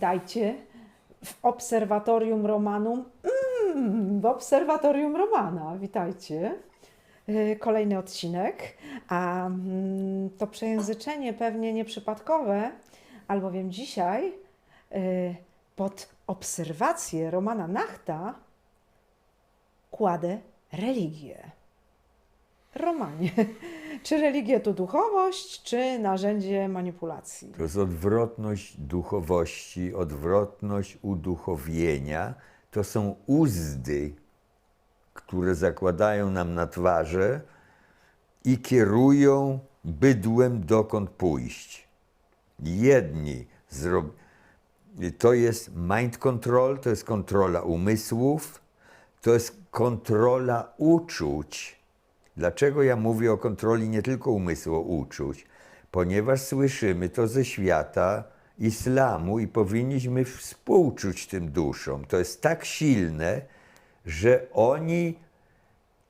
Witajcie w Obserwatorium Romanum. Mm, w Obserwatorium Romana. Witajcie. Y, Kolejny odcinek, a mm, to przejęzyczenie pewnie nieprzypadkowe, albowiem dzisiaj y, pod obserwację Romana Nachta kładę religię. Romanie, czy religia to duchowość, czy narzędzie manipulacji? To jest odwrotność duchowości, odwrotność uduchowienia. To są uzdy, które zakładają nam na twarze i kierują bydłem dokąd pójść. Jedni zro... to jest mind control, to jest kontrola umysłów, to jest kontrola uczuć. Dlaczego ja mówię o kontroli nie tylko umysłu, uczuć? Ponieważ słyszymy to ze świata islamu i powinniśmy współczuć tym duszom. To jest tak silne, że oni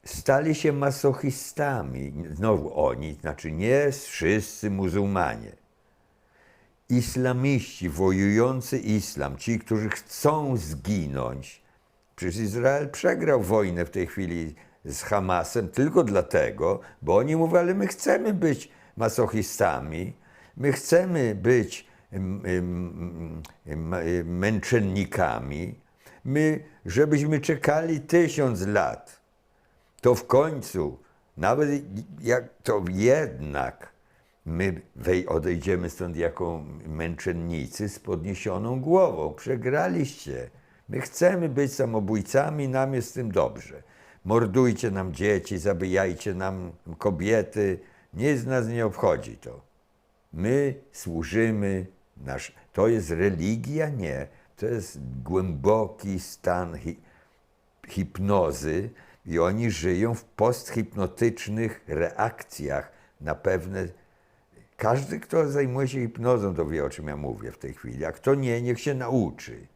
stali się masochistami. Znowu oni, znaczy nie wszyscy muzułmanie. Islamiści, wojujący islam, ci, którzy chcą zginąć. Przecież Izrael przegrał wojnę w tej chwili z Hamasem tylko dlatego, bo oni mówią, ale my chcemy być masochistami, my chcemy być mm, mm, mm, męczennikami, my, żebyśmy czekali tysiąc lat, to w końcu, nawet jak to jednak my odejdziemy stąd jako męczennicy z podniesioną głową. Przegraliście. My chcemy być samobójcami, nam jest z tym dobrze. Mordujcie nam dzieci, zabijajcie nam kobiety. Nic nas nie obchodzi to. My służymy, nasz, to jest religia? Nie. To jest głęboki stan hi, hipnozy i oni żyją w posthipnotycznych reakcjach na pewne. Każdy, kto zajmuje się hipnozą, to wie, o czym ja mówię w tej chwili, a kto nie, niech się nauczy.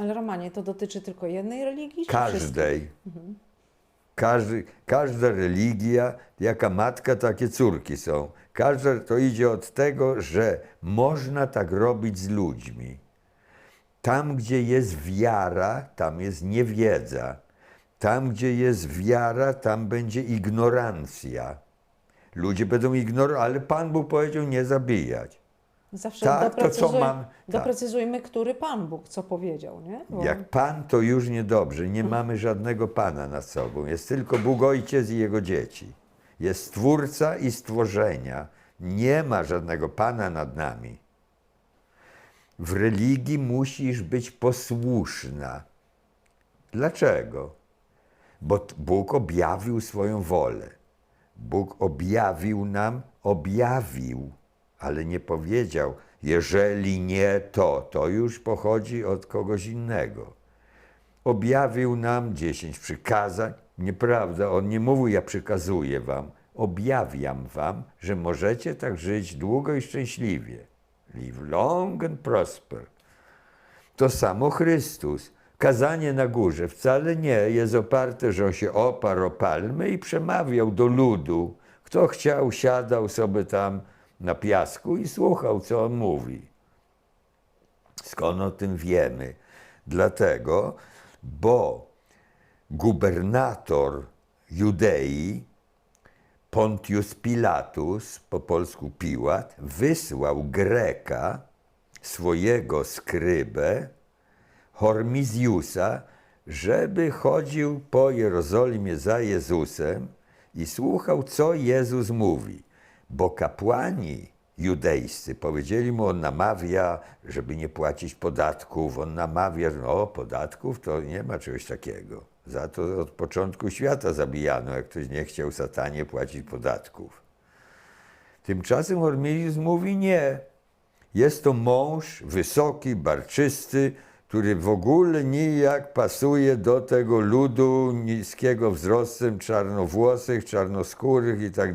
Ale Romanie, to dotyczy tylko jednej religii? czy wszystkich? Każdy, każda religia, jaka matka, takie córki są. Każda to idzie od tego, że można tak robić z ludźmi. Tam, gdzie jest wiara, tam jest niewiedza. Tam, gdzie jest wiara, tam będzie ignorancja. Ludzie będą ignorować, ale Pan Bóg powiedział nie zabijać. Zawsze Tak, to co doprecyzuj- mam- tak. doprecyzujmy, który Pan Bóg co powiedział, nie? Bo Jak Pan, to już niedobrze. Nie mamy żadnego Pana nad sobą. Jest tylko Bóg Ojciec i Jego dzieci. Jest Stwórca i stworzenia. Nie ma żadnego Pana nad nami. W religii musisz być posłuszna. Dlaczego? Bo Bóg objawił swoją wolę. Bóg objawił nam, objawił, ale nie powiedział, jeżeli nie to, to już pochodzi od kogoś innego. Objawił nam dziesięć przykazań. Nieprawda, on nie mówił, ja przykazuję wam. Objawiam wam, że możecie tak żyć długo i szczęśliwie. Live long and prosper. To samo Chrystus. Kazanie na górze wcale nie jest oparte, że on się oparł o palmy i przemawiał do ludu. Kto chciał, siadał sobie tam na piasku i słuchał, co on mówi. Skąd o tym wiemy? Dlatego, bo gubernator Judei, Pontius Pilatus, po polsku Piłat, wysłał Greka, swojego skrybę, Hormizjusa, żeby chodził po Jerozolimie za Jezusem i słuchał, co Jezus mówi. Bo kapłani judejscy powiedzieli mu, on namawia, żeby nie płacić podatków. On namawia, że no, podatków to nie ma czegoś takiego. Za to od początku świata zabijano, jak ktoś nie chciał satanie płacić podatków. Tymczasem Hormizjus mówi nie. Jest to mąż wysoki, barczysty, który w ogóle nijak pasuje do tego ludu niskiego wzrostem, czarnowłosych, czarnoskórych i tak.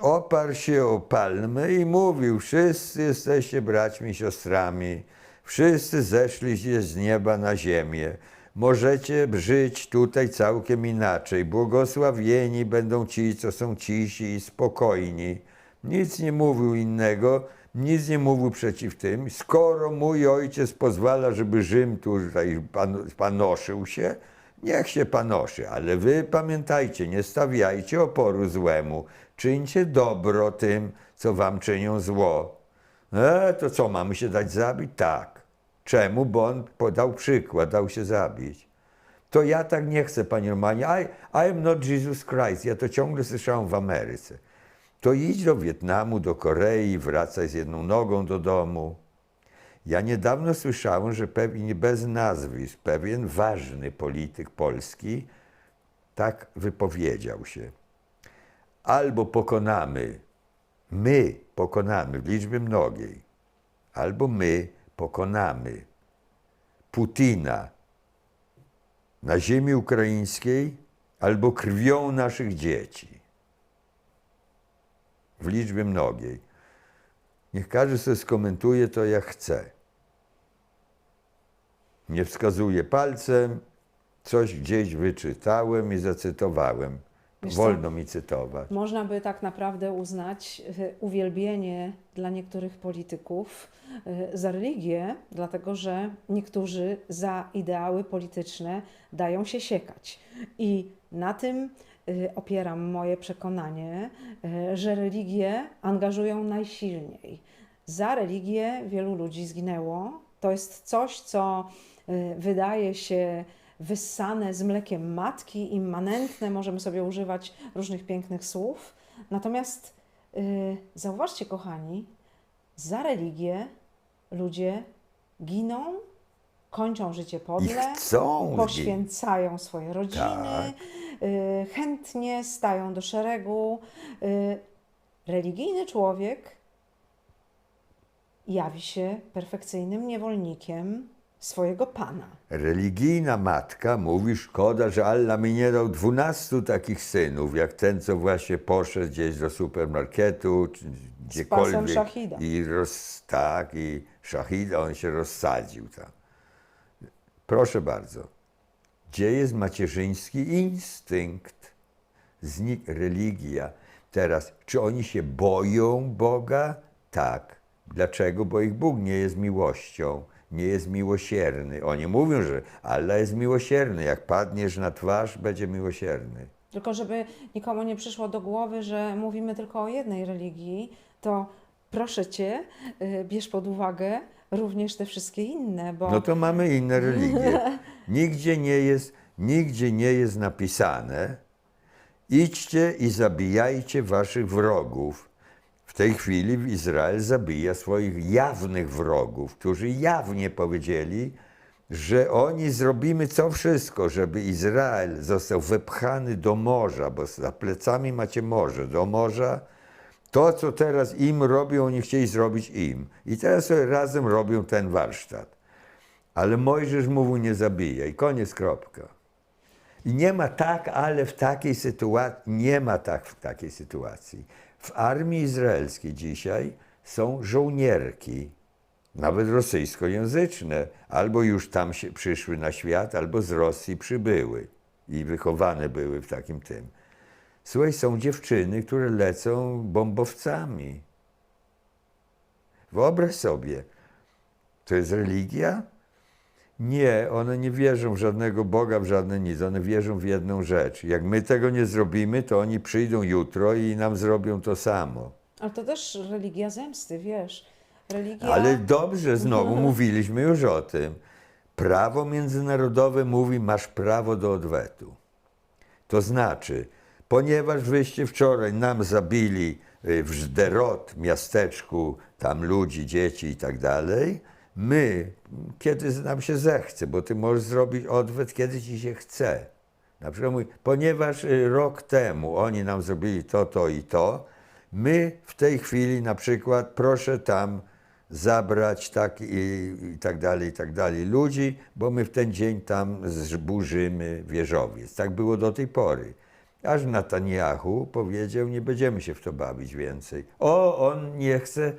Oparł się o palmę i mówił, wszyscy jesteście braćmi, siostrami, wszyscy zeszliście z nieba na ziemię. Możecie żyć tutaj całkiem inaczej. Błogosławieni będą ci, co są cisi i spokojni. Nic nie mówił innego, nic nie mówił przeciw tym. Skoro mój ojciec pozwala, żeby Rzym tutaj pan, panoszył się, niech się panoszy, ale wy pamiętajcie, nie stawiajcie oporu złemu, czyńcie dobro tym, co wam czynią zło. E, to co, mamy się dać zabić? Tak. Czemu? Bo on podał przykład, dał się zabić. To ja tak nie chcę, panie Romanie. I, I am not Jesus Christ. Ja to ciągle słyszałem w Ameryce. To idź do Wietnamu, do Korei, wracaj z jedną nogą do domu. Ja niedawno słyszałem, że pewien bez nazwisk, pewien ważny polityk polski tak wypowiedział się. Albo pokonamy, my pokonamy w liczbie mnogiej, albo my pokonamy Putina na ziemi ukraińskiej, albo krwią naszych dzieci w liczbie mnogiej. Niech każdy sobie skomentuje to jak chce. Nie wskazuję palcem, coś gdzieś wyczytałem i zacytowałem. Wiesz co? Wolno mi cytować. Można by tak naprawdę uznać y, uwielbienie dla niektórych polityków y, za religię, dlatego że niektórzy za ideały polityczne dają się siekać. I na tym y, opieram moje przekonanie, że religie angażują najsilniej. Za religię wielu ludzi zginęło. To jest coś, co wydaje się wyssane z mlekiem matki, immanentne, możemy sobie używać różnych pięknych słów. Natomiast y, zauważcie, kochani, za religię ludzie giną, kończą życie podle, poświęcają swoje rodziny, Tak. y, chętnie stają do szeregu. Y, religijny człowiek jawi się perfekcyjnym niewolnikiem swojego pana. Religijna matka mówi, szkoda, że Allah mi nie dał dwunastu takich synów, jak ten, co właśnie poszedł gdzieś do supermarketu, czy gdziekolwiek. szachida. I roz, tak, i szachida, on się rozsadził tam. Proszę bardzo. Gdzie jest macierzyński instynkt? Znik religia. Teraz, czy oni się boją Boga? Tak. Dlaczego? Bo ich Bóg nie jest miłością, nie jest miłosierny. Oni mówią, że Allah jest miłosierny. Jak padniesz na twarz, będzie miłosierny. Tylko żeby nikomu nie przyszło do głowy, że mówimy tylko o jednej religii, to proszę cię, y, bierz pod uwagę również te wszystkie inne, bo No to mamy inne religie. Nigdzie nie jest, nigdzie nie jest napisane, idźcie i zabijajcie waszych wrogów. W tej chwili Izrael zabija swoich jawnych wrogów, którzy jawnie powiedzieli, że oni zrobimy co wszystko, żeby Izrael został wepchany do morza, bo za plecami macie morze, do morza. To, co teraz im robią, oni chcieli zrobić im. I teraz sobie razem robią ten warsztat. Ale Mojżesz mówił, nie zabijaj. Koniec, kropka. I nie ma tak, ale w takiej sytuacji, nie ma tak w takiej sytuacji. W armii izraelskiej dzisiaj są żołnierki, nawet rosyjskojęzyczne, albo już tam się przyszły na świat, albo z Rosji przybyły i wychowane były w takim tym. Słuchaj, są dziewczyny, które lecą bombowcami. Wyobraź sobie, to jest religia? Nie, one nie wierzą w żadnego Boga, w żadne nic. One wierzą w jedną rzecz. Jak my tego nie zrobimy, to oni przyjdą jutro i nam zrobią to samo. ale to też religia zemsty, wiesz. Religia Ale dobrze, znowu mówiliśmy już o tym. Prawo międzynarodowe mówi, masz prawo do odwetu. To znaczy, ponieważ wyście wczoraj nam zabili y, w Żderot, miasteczku, tam ludzi, dzieci i tak dalej, my, kiedy nam się zechce, bo ty możesz zrobić odwet, kiedy ci się chce. Na przykład mówi, ponieważ y, rok temu oni nam zrobili to, to i to, my w tej chwili na przykład proszę tam zabrać tak i, i tak dalej, i tak dalej ludzi, bo my w ten dzień tam zburzymy wieżowiec. Tak było do tej pory. Aż Netanyahu powiedział, nie będziemy się w to bawić więcej. O, on nie chce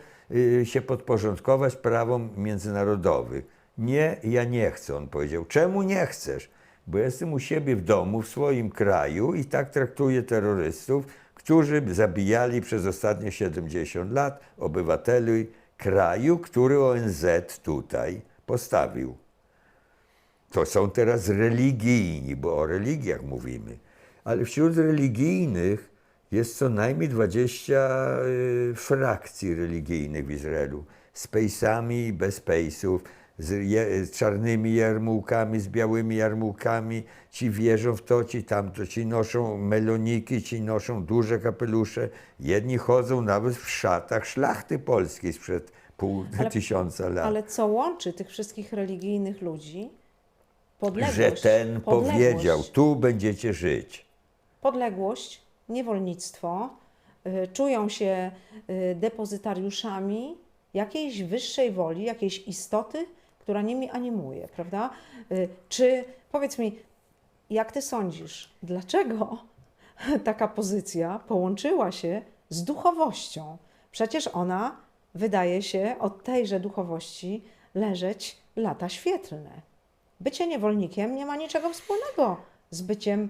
się podporządkować prawom międzynarodowym. Nie, ja nie chcę, on powiedział. Czemu nie chcesz? Bo jestem u siebie w domu, w swoim kraju i tak traktuję terrorystów, którzy zabijali przez ostatnie 70 lat obywateli kraju, który ONZ tutaj postawił. To są teraz religijni, bo o religiach mówimy. Ale wśród religijnych jest co najmniej 20 y, frakcji religijnych w Izraelu. Z pejsami bez pejsów, z, je, z czarnymi jarmułkami, z białymi jarmułkami. Ci wierzą w to, ci tamto, ci noszą meloniki, ci noszą duże kapelusze. Jedni chodzą nawet w szatach szlachty polskiej sprzed pół Ale- tysiąca lat. Ale co łączy tych wszystkich religijnych ludzi? Podległość. że ten podległość, powiedział, tu będziecie żyć. Podległość, niewolnictwo, y, czują się y, depozytariuszami jakiejś wyższej woli, jakiejś istoty, która nimi animuje, prawda? Y, Czy, powiedz mi, jak ty sądzisz, dlaczego taka pozycja połączyła się z duchowością? Przecież ona wydaje się od tejże duchowości leżeć lata świetlne. Bycie niewolnikiem nie ma niczego wspólnego z byciem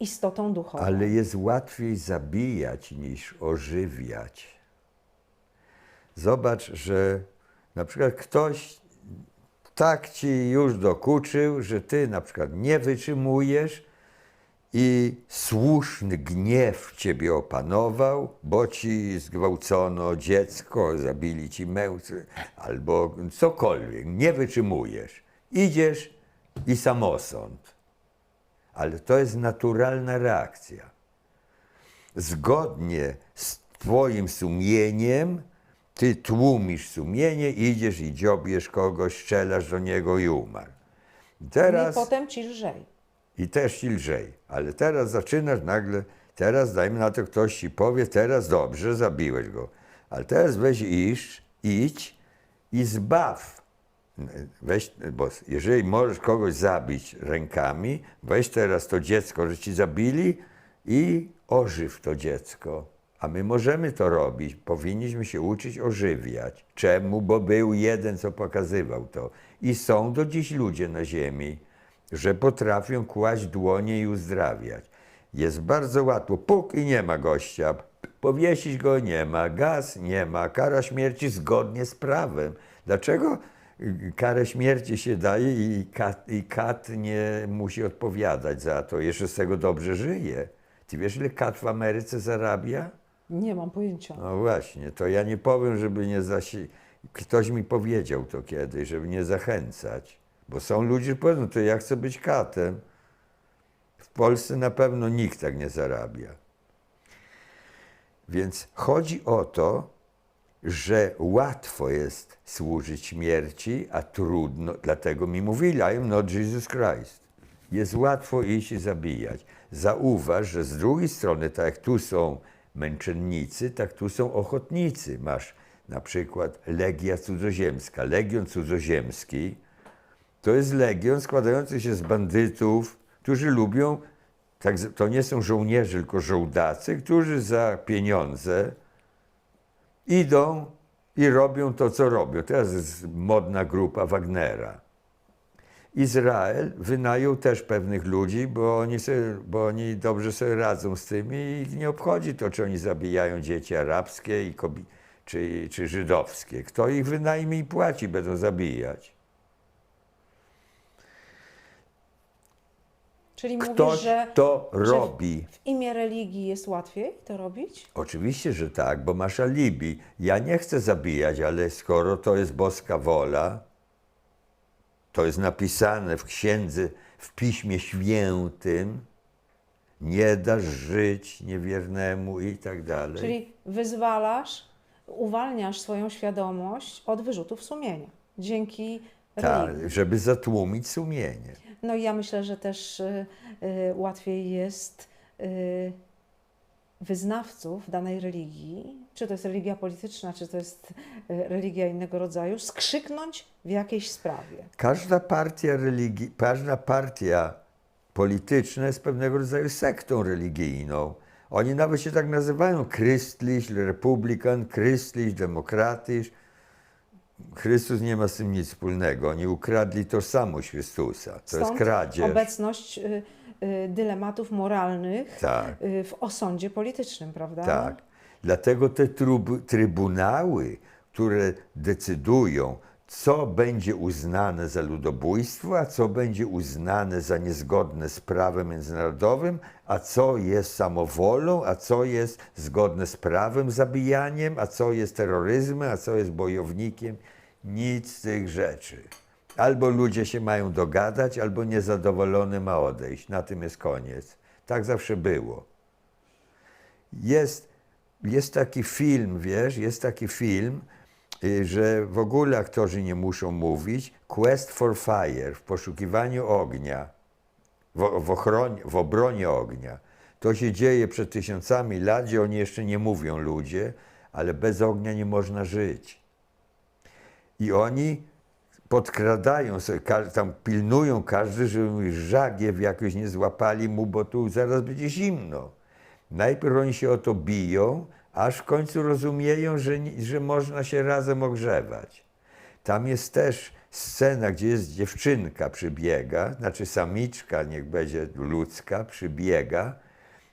istotą duchową. Ale jest łatwiej zabijać niż ożywiać. Zobacz, że na przykład ktoś tak ci już dokuczył, że ty na przykład nie wytrzymujesz i słuszny gniew ciebie opanował, bo ci zgwałcono dziecko, zabili ci męża, albo cokolwiek, nie wytrzymujesz. Idziesz i samosąd. Ale to jest naturalna reakcja. Zgodnie z Twoim sumieniem, Ty tłumisz sumienie, idziesz i dziobiesz kogoś, strzelasz do niego i umarł. I teraz, I potem ci lżej. I też ci lżej. Ale teraz zaczynasz nagle, teraz dajmy na to, ktoś ci powie, teraz dobrze, zabiłeś go. Ale teraz weź iść, idź i zbaw. Weź, bo jeżeli możesz kogoś zabić rękami, weź teraz to dziecko, że ci zabili i ożyw to dziecko. A my możemy to robić. Powinniśmy się uczyć ożywiać. Czemu? Bo był jeden, co pokazywał to. I są do dziś ludzie na ziemi, że potrafią kłaść dłonie i uzdrawiać. Jest bardzo łatwo. Puk i nie ma gościa. Powiesić go nie ma. Gaz nie ma. Kara śmierci zgodnie z prawem. Dlaczego karę śmierci się daje i kat, i kat nie musi odpowiadać za to? Jeszcze z tego dobrze żyje. Ty wiesz, ile kat w Ameryce zarabia? Nie mam pojęcia. No właśnie, to ja nie powiem, żeby nie zasi... Ktoś mi powiedział to kiedyś, żeby nie zachęcać. Bo są ludzie, którzy powiedzą, to ja chcę być katem. W Polsce na pewno nikt tak nie zarabia. Więc chodzi o to, że łatwo jest służyć śmierci, a trudno, dlatego mi mówili, I am not Jesus Christ. Jest łatwo iść i zabijać. Zauważ, że z drugiej strony, tak jak tu są męczennicy, tak tu są ochotnicy. Masz na przykład Legia Cudzoziemska. Legion Cudzoziemski to jest legion składający się z bandytów, którzy lubią, tak, to nie są żołnierze, tylko żołdacy, którzy za pieniądze idą i robią to, co robią. Teraz jest modna grupa Wagnera. Izrael wynajął też pewnych ludzi, bo oni, sobie, bo oni dobrze sobie radzą z tym i ich nie obchodzi to, czy oni zabijają dzieci arabskie i czy, czy żydowskie. Kto ich wynajmie i płaci, będą zabijać. Czyli mówisz, Ktoś że, to że robi. w imię religii jest łatwiej to robić? Oczywiście, że tak, bo masz alibi. Ja nie chcę zabijać, ale skoro to jest boska wola, to jest napisane w księdze, w Piśmie Świętym, nie dasz żyć niewiernemu i tak dalej. Czyli wyzwalasz, uwalniasz swoją świadomość od wyrzutów sumienia dzięki. Tak, żeby zatłumić sumienie. No i ja myślę, że też y, y, łatwiej jest y, wyznawców danej religii, czy to jest religia polityczna, czy to jest y, religia innego rodzaju, skrzyknąć w jakiejś sprawie. Każda partia religii, każda partia polityczna jest pewnego rodzaju sektą religijną. Oni nawet się tak nazywają Christlich, Republikan, Christlich, Demokratisch. Chrystus nie ma z tym nic wspólnego. Oni ukradli tożsamość Chrystusa. To jest Stąd kradzież. obecność y, y, dylematów moralnych Tak. y, w osądzie politycznym, prawda? Tak. Dlatego te trybunały, które decydują, co będzie uznane za ludobójstwo, a co będzie uznane za niezgodne z prawem międzynarodowym, a co jest samowolą, a co jest zgodne z prawem zabijaniem, a co jest terroryzmem, a co jest bojownikiem. Nic z tych rzeczy. Albo ludzie się mają dogadać, albo niezadowolony ma odejść. Na tym jest koniec. Tak zawsze było. Jest, jest taki film, wiesz, jest taki film, że w ogóle aktorzy nie muszą mówić. Quest for Fire, w poszukiwaniu ognia, w, w, ochronie, w obronie ognia. To się dzieje przed tysiącami lat, gdzie oni jeszcze nie mówią ludzie, ale bez ognia nie można żyć. I oni podkradają sobie, tam pilnują każdy, żeby żagiew jakoś nie złapali mu, bo tu zaraz będzie zimno. Najpierw oni się o to biją, aż w końcu rozumieją, że, że można się razem ogrzewać. Tam jest też scena, gdzie jest dziewczynka przybiega, znaczy samiczka, niech będzie ludzka, przybiega,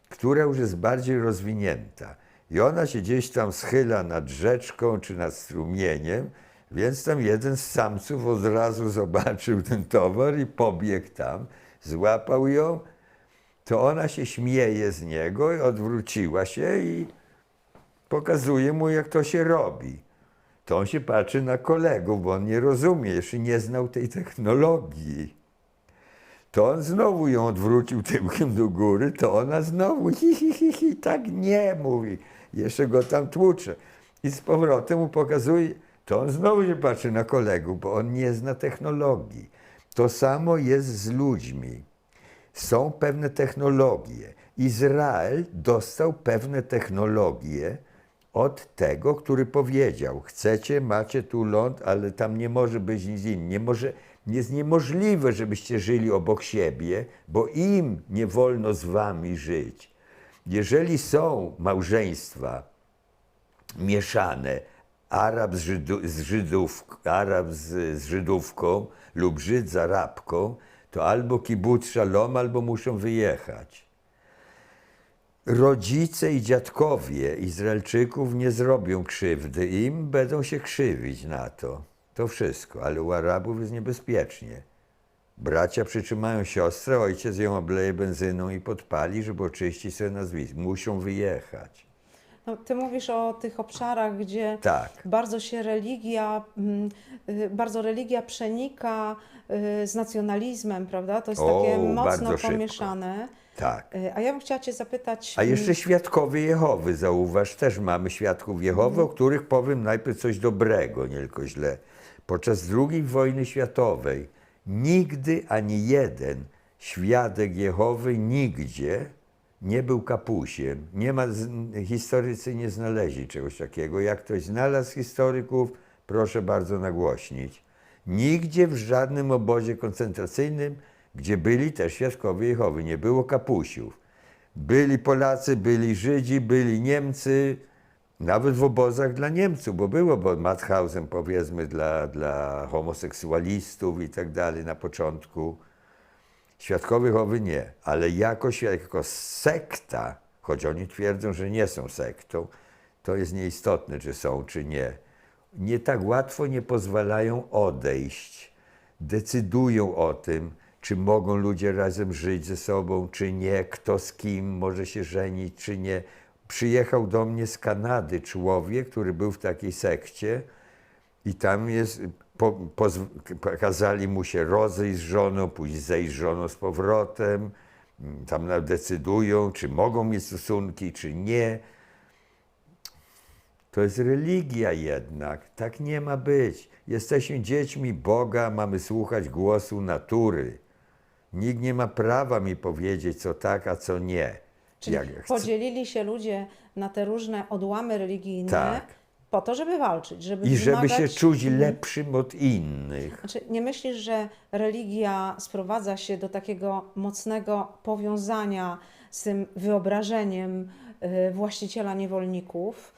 która już jest bardziej rozwinięta. I ona się gdzieś tam schyla nad rzeczką czy nad strumieniem, więc tam jeden z samców od razu zobaczył ten towar i pobiegł tam, złapał ją, to ona się śmieje z niego i odwróciła się i pokazuje mu, jak to się robi. To on się patrzy na kolegów, bo on nie rozumie, jeszcze nie znał tej technologii. To on znowu ją odwrócił tyłkiem do góry, to ona znowu hi, hi, hi, hi, tak nie mówi. Jeszcze go tam tłucze. I z powrotem mu pokazuje, to on znowu się patrzy na kolegów, bo on nie zna technologii. To samo jest z ludźmi. Są pewne technologie. Izrael dostał pewne technologie od tego, który powiedział: Chcecie, macie tu ląd, ale tam nie może być nic innego. Nie może, jest niemożliwe, żebyście żyli obok siebie, bo im nie wolno z wami żyć. Jeżeli są małżeństwa mieszane, Arab z, Żydu, z, Arab z, z Żydówką lub Żyd z Arabką, to albo kibbutz szalom, albo muszą wyjechać. Rodzice i dziadkowie Izraelczyków nie zrobią krzywdy im, będą się krzywić na to. To wszystko, ale u Arabów jest niebezpiecznie. Bracia przytrzymają siostrę, ojciec ją obleje benzyną i podpali, żeby oczyścić sobie nazwisko. Muszą wyjechać. No, ty mówisz o tych obszarach, gdzie Tak. bardzo się religia, mm, y, bardzo religia przenika y, z nacjonalizmem, prawda? To jest O, takie mocno szybko. pomieszane. Tak. Y, A ja bym chciała Cię zapytać. A mm, jeszcze świadkowie Jehowy, zauważ, też mamy świadków Jehowy, o których powiem najpierw coś dobrego, nie tylko źle. Podczas II wojny światowej nigdy ani jeden świadek Jehowy nigdzie nie był kapusiem. Nie ma, historycy nie znaleźli czegoś takiego. Jak ktoś znalazł historyków, proszę bardzo nagłośnić. Nigdzie w żadnym obozie koncentracyjnym, gdzie byli też świadkowie Jehowy, nie było kapusiów. Byli Polacy, byli Żydzi, byli Niemcy, nawet w obozach dla Niemców, bo było, bo Mauthausen powiedzmy dla, dla homoseksualistów i tak dalej na początku. Świadkowie Jehowy nie, ale jako, jako sekta, choć oni twierdzą, że nie są sektą, to jest nieistotne, czy są, czy nie. Nie tak łatwo nie pozwalają odejść. Decydują o tym, czy mogą ludzie razem żyć ze sobą, czy nie, kto z kim może się żenić, czy nie. Przyjechał do mnie z Kanady człowiek, który był w takiej sekcie, i tam jest, po, pozw- kazali mu się rozejść z żoną, pójść zejść z żoną z powrotem. Mm, Tam decydują, czy mogą mieć stosunki, czy nie. To jest religia jednak. Tak nie ma być. Jesteśmy dziećmi Boga, mamy słuchać głosu natury. Nikt nie ma prawa mi powiedzieć, co tak, a co nie. Czyli podzielili się ludzie na te różne odłamy religijne Tak. Po to, żeby walczyć, żeby I żeby się czuć lepszym od innych. Znaczy, nie myślisz, że religia sprowadza się do takiego mocnego powiązania z tym wyobrażeniem y, właściciela niewolników?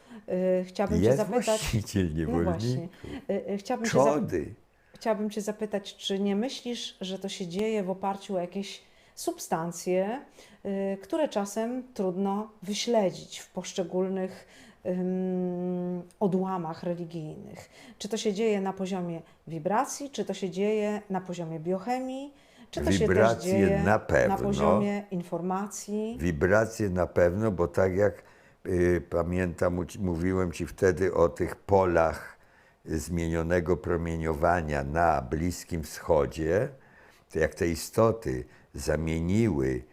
Y, Chciałabym Cię Jest zapytać. właściciel No niewolników. Y, y, Chciałabym cię, za, Czody. chciałabym cię zapytać, czy nie myślisz, że to się dzieje w oparciu o jakieś substancje, y, które czasem trudno wyśledzić w poszczególnych odłamach religijnych. Czy to się dzieje na poziomie wibracji, czy to się dzieje na poziomie biochemii, czy to się też Wibracje dzieje na pewno. poziomie informacji. Wibracje na pewno, bo tak jak y, pamiętam, mówiłem Ci wtedy o tych polach zmienionego promieniowania na Bliskim Wschodzie, to jak te istoty zamieniły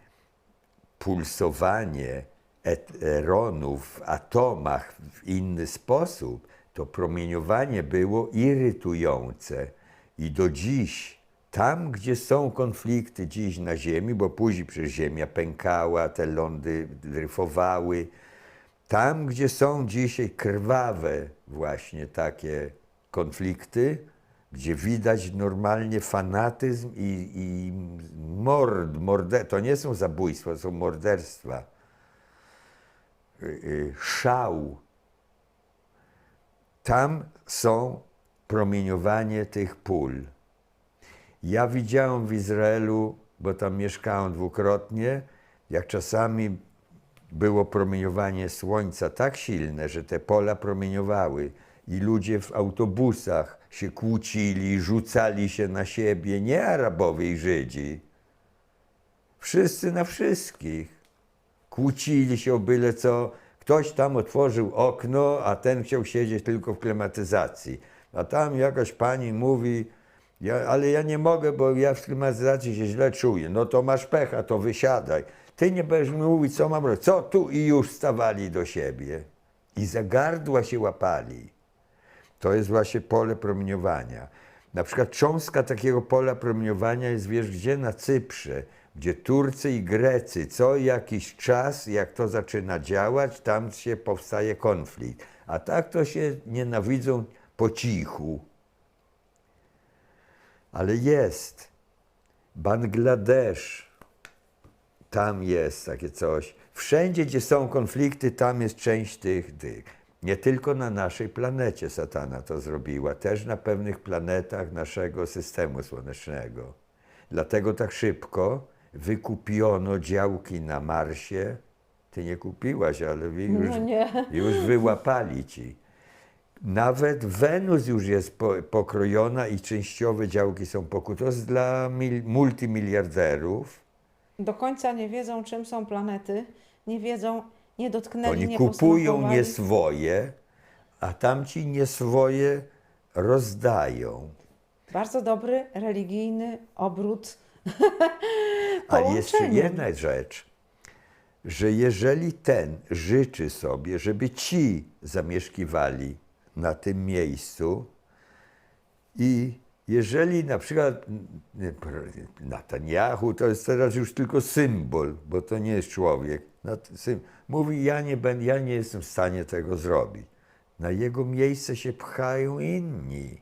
pulsowanie et- eronów w atomach w inny sposób, to promieniowanie było irytujące. I do dziś, tam gdzie są konflikty dziś na Ziemi, bo później przecież Ziemia pękała, te lądy dryfowały, tam gdzie są dzisiaj krwawe właśnie takie konflikty, gdzie widać normalnie fanatyzm i, i mord, to nie są zabójstwa, to są morderstwa, Y, y, szał. Tam są promieniowanie tych pól. Ja widziałem w Izraelu, bo tam mieszkałem dwukrotnie, jak czasami było promieniowanie słońca tak silne, że te pola promieniowały i ludzie w autobusach się kłócili, rzucali się na siebie, nie Arabowie i Żydzi. Wszyscy na wszystkich. Kłócili się o byle co. Ktoś tam otworzył okno, a ten chciał siedzieć tylko w klimatyzacji. A tam jakaś pani mówi, ja, ale ja nie mogę, bo ja w klimatyzacji się źle czuję. No to masz pecha, to wysiadaj. Ty nie będziesz mi mówić, co mam robić. Co tu? I już stawali do siebie. I za gardła się łapali. To jest właśnie pole promieniowania. Na przykład cząstka takiego pola promieniowania jest, wiesz, gdzie? Na Cyprze, gdzie Turcy i Grecy co jakiś czas, jak to zaczyna działać, tam się powstaje konflikt. A tak to się nienawidzą po cichu. Ale jest. Bangladesz, tam jest takie coś. Wszędzie, gdzie są konflikty, tam jest część tych, tych. Nie tylko na naszej planecie satana to zrobiła, też na pewnych planetach naszego systemu słonecznego. Dlatego tak szybko wykupiono działki na Marsie. Ty nie kupiłaś, ale wi- już, No już wyłapali ci. Nawet Wenus już jest po, pokrojona i częściowe działki są pokute. To jest dla mil, multimiliarderów. Do końca nie wiedzą, czym są planety, nie wiedzą, nie dotknęli, Oni nie kupują nie swoje, a tamci nie swoje rozdają. Bardzo dobry, religijny obrót A jeszcze jedna rzecz, że jeżeli ten życzy sobie, żeby ci zamieszkiwali na tym miejscu i jeżeli na przykład Netanyahu to jest teraz już tylko symbol, bo to nie jest człowiek. Sym- Mówi, ja nie, będę, ja nie jestem w stanie tego zrobić. Na jego miejsce się pchają inni.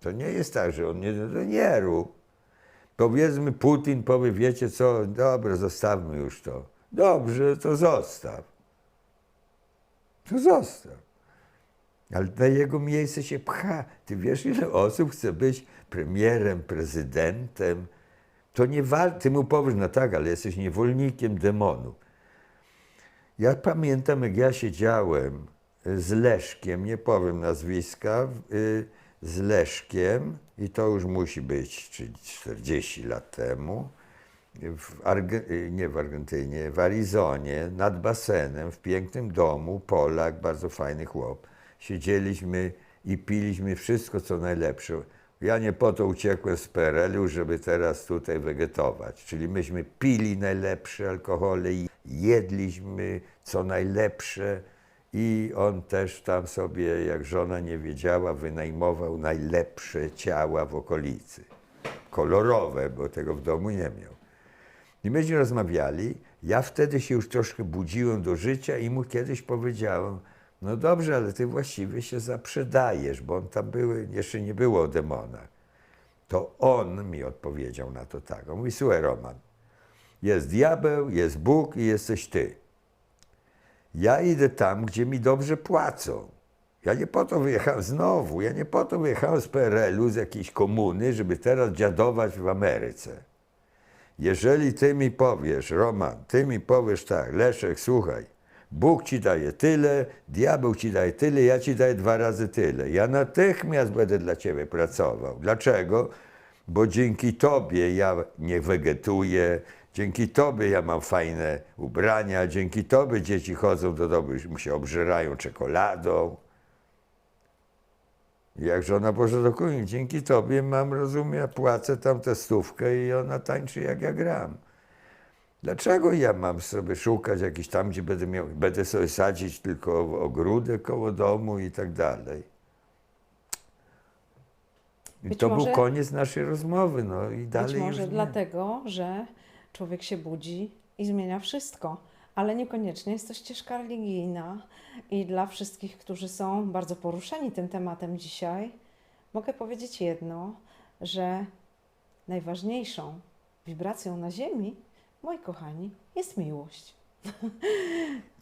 To nie jest tak, że on nie, to nie rób. Powiedzmy, Putin powie, wiecie co, dobra, zostawmy już to. Dobrze, to zostaw. To zostaw. Ale na jego miejsce się pcha. Ty wiesz, ile osób chce być premierem, prezydentem? To nie wal... Ty mu powiesz, no tak, ale jesteś niewolnikiem demonu. Ja pamiętam, jak ja siedziałem z Leszkiem, nie powiem nazwiska, y, z Leszkiem, i to już musi być czy 40 lat temu, w Arge- nie w Argentynie, w Arizonie, nad basenem, w pięknym domu, Polak, bardzo fajny chłop. Siedzieliśmy i piliśmy wszystko, co najlepsze. Ja nie po to uciekłem z PRL-u, żeby teraz tutaj wegetować. Czyli myśmy pili najlepsze alkohole i jedliśmy co najlepsze. I on też tam sobie, jak żona nie wiedziała, wynajmował najlepsze ciała w okolicy. Kolorowe, bo tego w domu nie miał. I myśmy rozmawiali. Ja wtedy się już troszkę budziłem do życia i mu kiedyś powiedziałem, no dobrze, ale ty właściwie się zaprzedajesz, bo on tam były, jeszcze nie było o demonach. To on mi odpowiedział na to tak. On mówi, słuchaj Roman, jest diabeł, jest Bóg i jesteś ty. Ja idę tam, gdzie mi dobrze płacą. Ja nie po to wyjechałem znowu, ja nie po to wyjechałem z PRL-u, z jakiejś komuny, żeby teraz dziadować w Ameryce. Jeżeli ty mi powiesz, Roman, ty mi powiesz tak, Leszek, słuchaj, Bóg ci daje tyle, diabeł ci daje tyle, ja ci daję dwa razy tyle. Ja natychmiast będę dla ciebie pracował. Dlaczego? Bo dzięki tobie ja nie wegetuję, dzięki tobie ja mam fajne ubrania, dzięki tobie dzieci chodzą do domu, się obżerają czekoladą. Jak żona Boże do kuchni, dzięki tobie mam, rozumie, płacę tam tę stówkę i ona tańczy jak ja gram. Dlaczego ja mam sobie szukać jakiś tam, gdzie będę miał, będę sobie sadzić tylko ogródek koło domu i tak dalej. I Być to może- był koniec naszej rozmowy, no i Być dalej może już nie. dlatego, że człowiek się budzi i zmienia wszystko, ale niekoniecznie jest to ścieżka religijna. I dla wszystkich, którzy są bardzo poruszeni tym tematem dzisiaj, mogę powiedzieć jedno, że najważniejszą wibracją na Ziemi, moi kochani, jest miłość.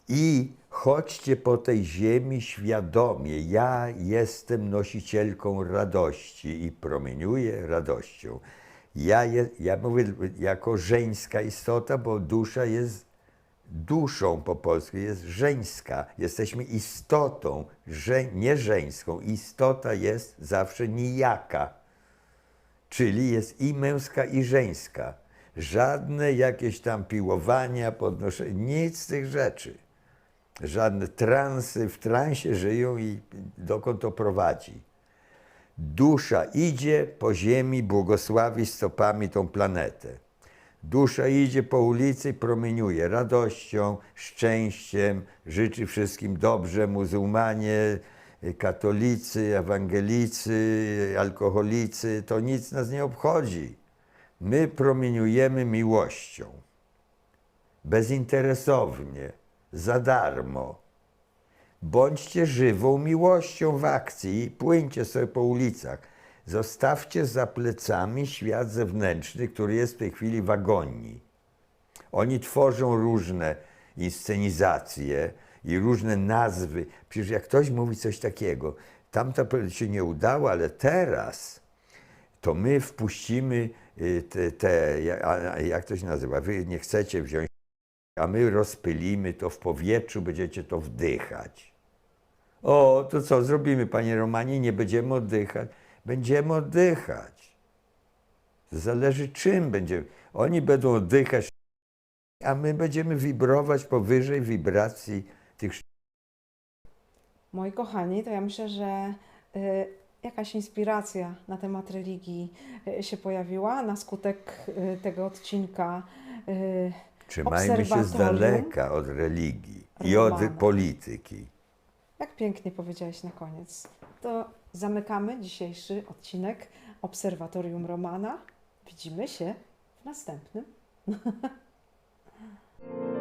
I chodźcie po tej ziemi świadomie. Ja jestem nosicielką radości i promieniuję radością. Ja, je, ja mówię jako żeńska istota, bo dusza jest duszą po polsku, jest żeńska. Jesteśmy istotą, że, nie żeńską. Istota jest zawsze nijaka, czyli jest i męska, i żeńska. Żadne jakieś tam piłowania, podnoszenia, nic z tych rzeczy żadne transy, w transie żyją i dokąd to prowadzi. Dusza idzie po ziemi, błogosławi stopami tą planetę. Dusza idzie po ulicy, promieniuje radością, szczęściem, życzy wszystkim dobrze, muzułmanie, katolicy, ewangelicy, alkoholicy, to nic nas nie obchodzi. My promieniujemy miłością bezinteresownie, za darmo. Bądźcie żywą miłością w akcji i płyńcie sobie po ulicach. Zostawcie za plecami świat zewnętrzny, który jest w tej chwili w agonii. Oni tworzą różne inscenizacje i różne nazwy. Przecież jak ktoś mówi coś takiego, tamta się nie udało, ale teraz to my wpuścimy y, te, te jak to się nazywa, wy nie chcecie wziąć, a my rozpylimy to w powietrzu, będziecie to wdychać. O, to co zrobimy, panie Romanie? Nie będziemy oddychać. Będziemy oddychać. Zależy czym będziemy. Oni będą oddychać, a my będziemy wibrować powyżej wibracji tych Moi kochani, to ja myślę, że y, jakaś inspiracja na temat religii y, się pojawiła na skutek y, tego odcinka. Trzymajmy się z daleka od religii i od Romana. polityki. Jak pięknie powiedziałeś na koniec. To zamykamy dzisiejszy odcinek Obserwatorium Romana. Widzimy się w następnym.